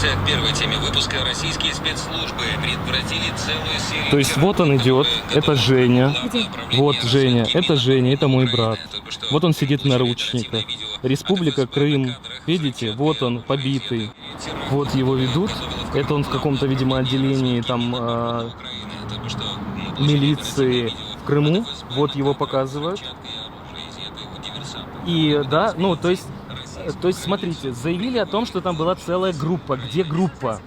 Вернемся к первой теме выпуска. Российские спецслужбы предотвратили целую серию... То есть вот он идет, это Женя. Вот Женя, это Женя, это мой брат. Вот он сидит в наручниках. Республика Крым. Видите, вот он, побитый. Вот его ведут. Это он в каком-то, видимо, отделении там э, милиции в Крыму. Вот его показывают. И да, ну то есть, то есть смотрите, заявили о том, что там была целая группа. Где группа?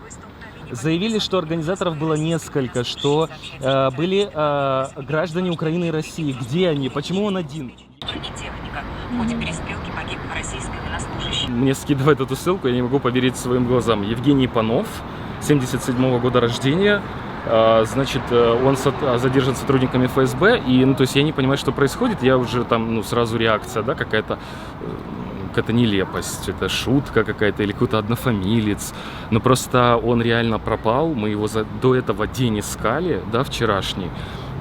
Заявили, что организаторов было несколько, что э, были э, граждане Украины и России. Где они? Почему он один? техника. В ходе перестрелки погиб российский военнослужащий. Мне скидывают эту ссылку, я не могу поверить своим глазам. Евгений Панов, 77 года рождения. А, Значит, э, он а, задержан сотрудниками ФСБ, и, ну, то есть я не понимаю, что происходит, я уже там, ну, сразу реакция, да, какая-то, э, какая-то нелепость, это шутка какая-то или какой-то однофамилец, но просто он реально пропал, мы его за- до этого день искали, да, вчерашний,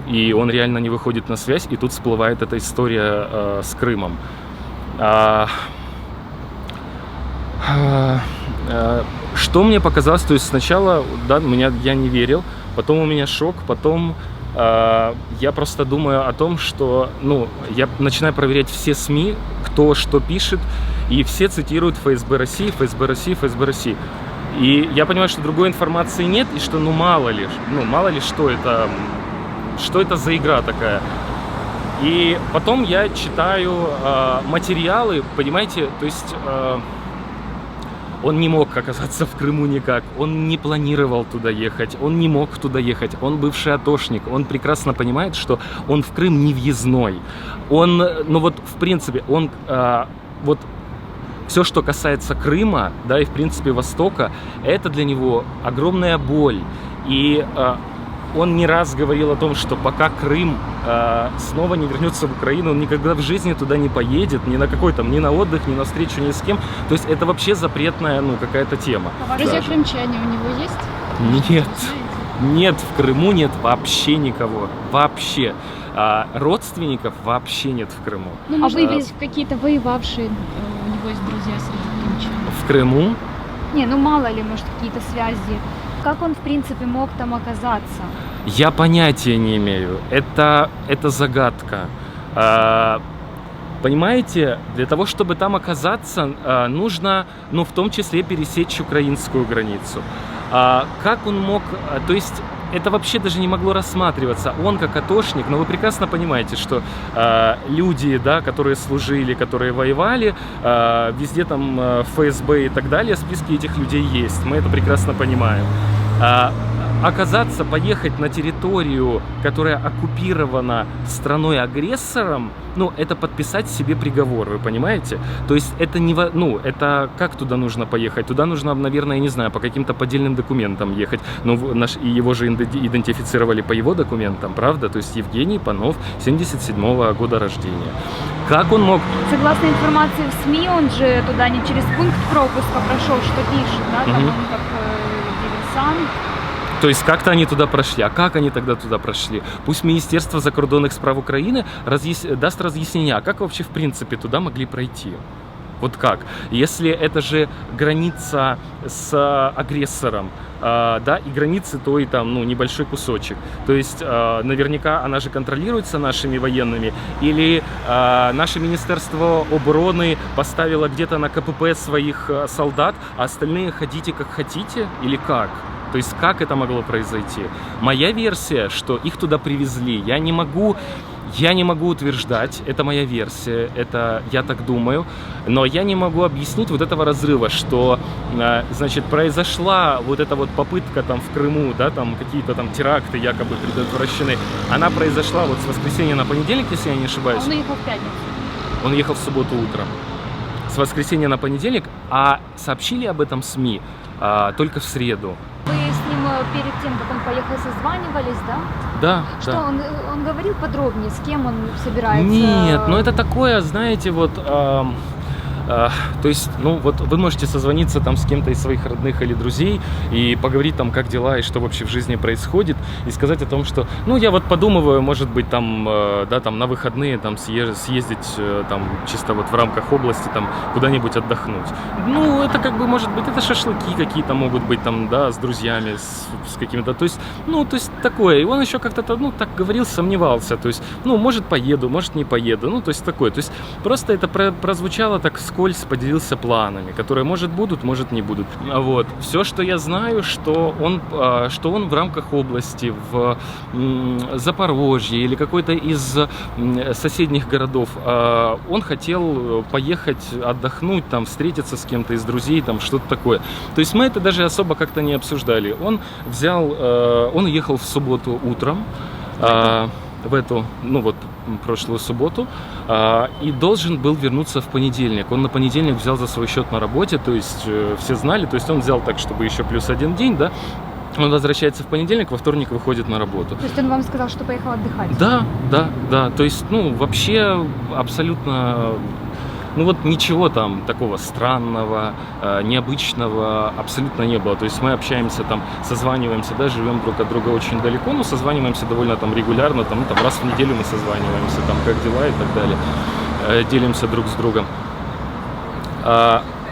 и он реально не выходит на связь, и тут всплывает эта история э, с Крымом. А, а, э, Что мне показалось, то есть сначала, да, меня я не верил, потом у меня шок, потом э, я просто думаю о том, что, ну, я начинаю проверять все СМИ, кто что пишет, и все цитируют ФСБ России, ФСБ России, ФСБ России. И я понимаю, что другой информации нет, и что, ну, мало ли, ну, мало ли, что это, что это за игра такая. И потом я читаю э, материалы, понимаете, то есть э, он не мог оказаться в Крыму никак, он не планировал туда ехать, он не мог туда ехать, он бывший атошник, он прекрасно понимает, что он в Крым не въездной. Он, ну вот, в принципе, он э, вот все, что касается Крыма, да, и в принципе Востока, это для него огромная боль. И э, он не раз говорил о том, что пока Крым э, снова не вернется в Украину, он никогда в жизни туда не поедет, ни на какой там, ни на отдых, ни на встречу, ни с кем. То есть это вообще запретная, ну, какая-то тема. Друзья Даже. крымчане у него есть? Нет, нет, в Крыму нет вообще никого, вообще. А, родственников вообще нет в Крыму. Ну, А вы- или какие-то воевавшие э, у него есть друзья среди крымчан? В Крыму Не, ну мало ли, может, какие-то связи. Как он, в принципе, мог там оказаться? Я понятия не имею. Это, это загадка. А, понимаете, для того, чтобы там оказаться, а, нужно, ну, в том числе, пересечь украинскую границу. А, как он мог, а, то есть это вообще даже не могло рассматриваться. Он как атошник, но вы прекрасно понимаете, что а, люди, да, которые служили, которые воевали, а, везде там а, ФСБ и так далее, списки этих людей есть. Мы это прекрасно понимаем. Оказаться, поехать на территорию, которая оккупирована страной-агрессором, ну, это подписать себе приговор, вы понимаете? То есть это не, во- ну, это как туда нужно поехать? Туда нужно, наверное, я не знаю, по каким-то поддельным документам ехать. Но в- наш, и его же иде- идентифицировали по его документам, правда? То есть Евгений Панов, 77 года рождения. Как он мог Согласно информации в СМИ, он же туда не через пункт пропуска прошел, что пишет, да, там Мгм. он как э, диверсант. То есть как-то они туда прошли. А как они тогда туда прошли? Пусть Министерство закордонных справ Украины разъяс- даст разъяснение, а как вообще в принципе туда могли пройти? Вот как? Если это же граница с агрессором, а, да, и границы то и там, ну, небольшой кусочек. То есть а, наверняка она же контролируется нашими военными, или а, наше Министерство обороны поставило где-то на КПП своих солдат, а остальные ходите как хотите, или как? То есть как это могло произойти? Моя версия, что их туда привезли. Я не могу, я не могу утверждать, это моя версия, это я так думаю, но я не могу объяснить вот этого разрыва, что, э, значит, произошла вот эта вот попытка там в Крыму, да, там какие-то там теракты якобы предотвращены. Она произошла вот с воскресенья на понедельник, если я не ошибаюсь. он уехал в пятницу. Он ехал в субботу утром. С воскресенья на понедельник, а сообщили об этом СМИ а, только в среду. Вы перед тем, как он поехал, созванивались, да? Да, Что да. он, он говорил подробнее, с кем он собирается? Нет, ну это такое, знаете, вот э, то есть, ну вот вы можете созвониться там с кем-то из своих родных или друзей и поговорить там, как дела и что вообще в жизни происходит, и сказать о том, что, ну я вот подумываю, может быть там, э, да, там на выходные там съе- съездить э, там чисто вот в рамках области там куда-нибудь отдохнуть. Ну это как бы может быть, это шашлыки какие-то могут быть там, да, с друзьями, с, с какими-то, то есть, ну то есть такое. И он еще как-то, ну так говорил, сомневался, то есть, ну может поеду, может не поеду, ну то есть такое. То есть просто это про- прозвучало так скользь, поделился планами, которые может будут, может не будут. А Вот. Все, что я знаю, что он, а, что он в рамках области, в Запорожье или какой-то из соседних городов, а, он хотел поехать отдохнуть, там, встретиться с кем-то из друзей, там, что-то такое. То есть мы это даже особо как-то не обсуждали. Он взял, э, он ехал в субботу утром, в эту, ну вот, прошлую субботу, а, и должен был вернуться в понедельник. Он на понедельник взял за свой счет на работе, то есть э, все знали, то есть он взял так, чтобы еще плюс один день, да, он возвращается в понедельник, во вторник выходит на работу. То есть он вам сказал, что поехал отдыхать? Да, да, да. То есть, ну, вообще абсолютно, ну вот ничего там такого странного, э, необычного абсолютно не было. То есть мы общаемся там, созваниваемся, да, живем друг от друга очень далеко, но созваниваемся довольно там регулярно, там, ну, там раз в неделю мы созваниваемся, там, как дела и так далее. Э, делимся друг с другом.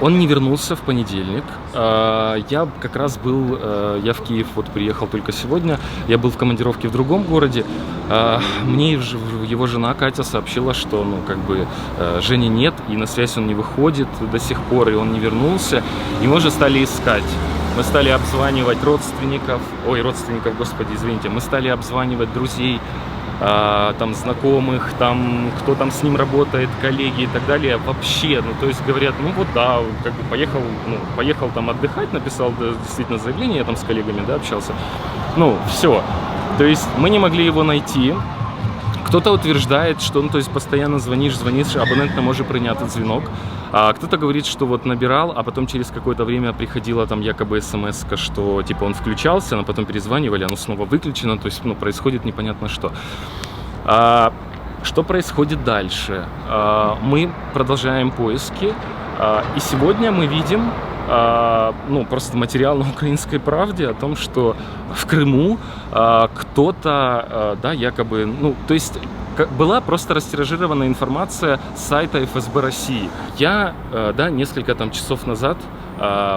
Он не вернулся в понедельник. А, Я как раз был, э, я в Киев вот приехал только сегодня. Я был в командировке в другом городе. А, Мне его жена Катя сообщила, что ну как бы э, Жени нет и на связь он не выходит до сих пор и он не вернулся. И мы уже стали искать. Мы стали обзванивать родственников, ой, родственников, господи, извините, мы стали обзванивать друзей, там знакомых, там кто там с ним работает, коллеги и так далее, вообще, ну то есть говорят, ну вот да, как бы поехал, ну поехал там отдыхать, написал да, действительно заявление, я там с коллегами, да, общался, ну все, то есть мы не могли его найти. Кто-то утверждает, что, ну, то есть постоянно звонишь, звонишь, абонент не может принять этот звонок. А кто-то говорит, что вот набирал, а потом через какое-то время приходила там якобы смс что типа он включался, но потом перезванивали, оно снова выключено, то есть ну, происходит непонятно что. А, что происходит дальше? А, мы продолжаем поиски, а, и сегодня мы видим ну, просто материал на украинской правде о том, что в Крыму кто-то, да, якобы, ну, то есть была просто растиражирована информация с сайта ФСБ России. Я, э, да, несколько там часов назад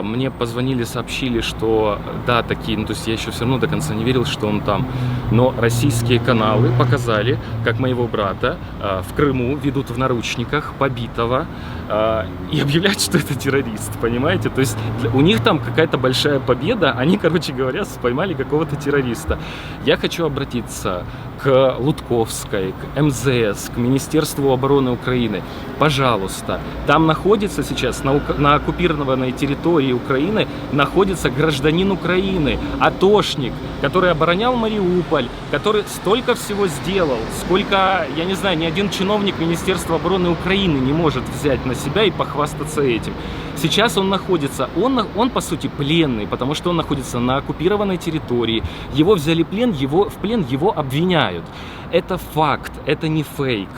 мне позвонили, сообщили, что да, такие, ну то есть я еще все равно до конца не верил, что он там. Но российские каналы показали, как моего брата а, в Крыму ведут в наручниках побитого а, и объявляют, что это террорист, понимаете? То есть у них там какая-то большая победа, они, короче говоря, поймали какого-то террориста. Я хочу обратиться к Лутковской, к МЗС, к Министерству обороны Украины. Пожалуйста, там находится сейчас на, на оккупированной территории Украины находится гражданин Украины, атошник, который оборонял Мариуполь, который столько всего сделал, сколько, я не знаю, ни один чиновник Министерства обороны Украины не может взять на себя и похвастаться этим. Сейчас он находится, он, он по сути пленный, потому что он находится на оккупированной территории. Его взяли плен, его, в плен его обвиняют. Это факт, это не фейк.